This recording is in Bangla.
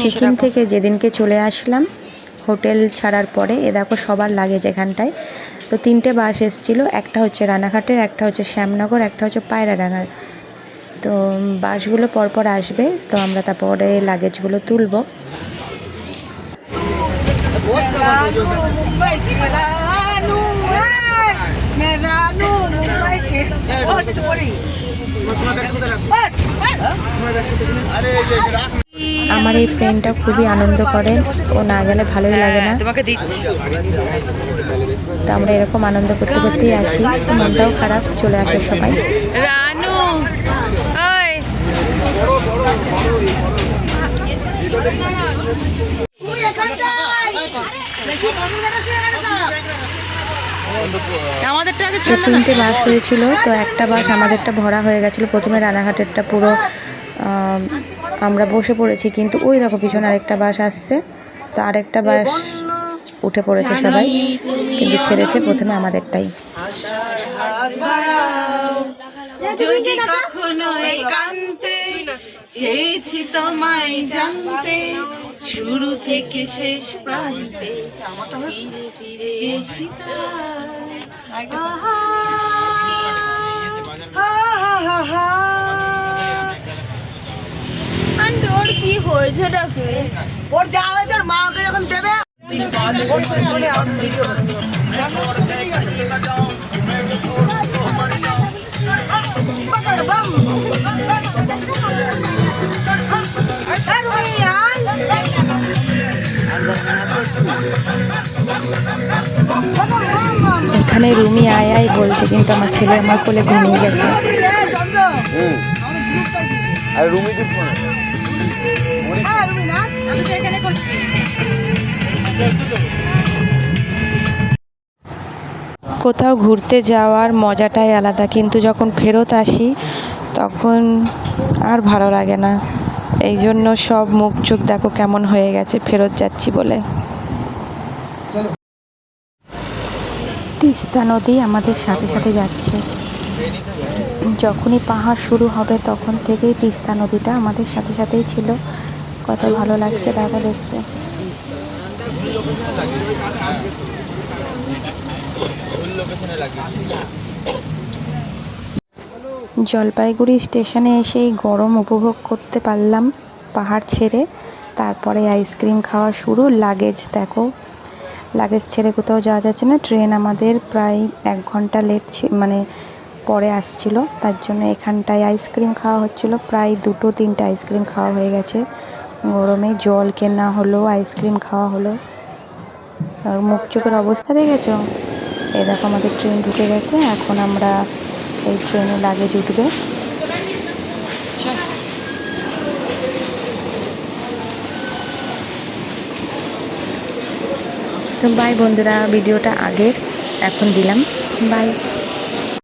সিকিম থেকে যেদিনকে চলে আসলাম হোটেল ছাড়ার পরে এ দেখো সবার লাগেজ এখানটায়। তো তিনটে বাস এসেছিল একটা হচ্ছে রানাঘাটের একটা হচ্ছে শ্যামনগর একটা হচ্ছে পায়রাডাঙ্গার তো বাসগুলো পরপর আসবে তো আমরা তারপরে লাগেজগুলো তুলব। আরে আমার এই ফ্রেন্ডটা খুবই আনন্দ করে ও না গেলে ভালোই লাগে না। তোমাকে দিচ্ছি। তো আমরা এরকম আনন্দ করতে করতেই আসি। তো মনটাও খারাপ চলে আসে সবাই। রানু তো তিনটে বাস হয়েছিল তো একটা বাস আমাদেরটা ভরা হয়ে গেছিল। প্রথমে রানাঘাটেরটা পুরো আমরা বসে পড়েছি কিন্তু ওই দেখো পিছনে আরেকটা বাস আসছে। তো আরেকটা বাস উঠে পড়েছে সবাই কিন্তু ছেড়েছে প্রথমে আমাদেরটাই। যদি কখনো একান্তে চেয়েছি তোমায় জানতে শুরু থেকে শেষ প্রান্তে ফিরে ফিরে। আহা, কি হয়েছে ডাকে ওর যা হয়েছে ওর মা ওকে যখন দেবে এখানে রুমি আয় আয় বলছে কিন্তু আমার ছেলে আমার কোলে ঘুমিয়ে গেছে। আর ফোন? কোথাও ঘুরতে যাওয়ার মজাটাই আলাদা কিন্তু যখন ফেরত আসি তখন আর ভালো লাগে না। এই জন্য সব মুখ চোখ দেখো কেমন হয়ে গেছে ফেরত যাচ্ছি বলে। তিস্তা নদী আমাদের সাথে সাথে যাচ্ছে। যখনই পাহাড় শুরু হবে তখন থেকেই তিস্তা নদীটা আমাদের সাথে সাথেই ছিল। কত ভালো লাগছে দেখো দেখতে। জলপাইগুড়ি স্টেশনে এসেই গরম উপভোগ করতে পারলাম পাহাড় ছেড়ে। তারপরে আইসক্রিম খাওয়া শুরু, লাগেজ দেখো। লাগেজ ছেড়ে কোথাও যাওয়া যাচ্ছে না, ট্রেন আমাদের প্রায় এক ঘণ্টা লেট মানে পরে আসছিল। তার জন্য এখানটায় আইসক্রিম খাওয়া হচ্ছিল। প্রায় দুটো, তিনটে আইসক্রিম খাওয়া হয়ে গেছে। গরমে জল কেনা হলো, আইসক্রিম খাওয়া হলো। আর মুখ চোখের অবস্থা দেখেছ? এই দেখো আমাদের ট্রেন ঢুকে গেছে। এখন আমরা এই ট্রেনে লাগেজ উঠবে। তো বাই বন্ধুরা, ভিডিওটা আগের, এখন দিলাম। বাই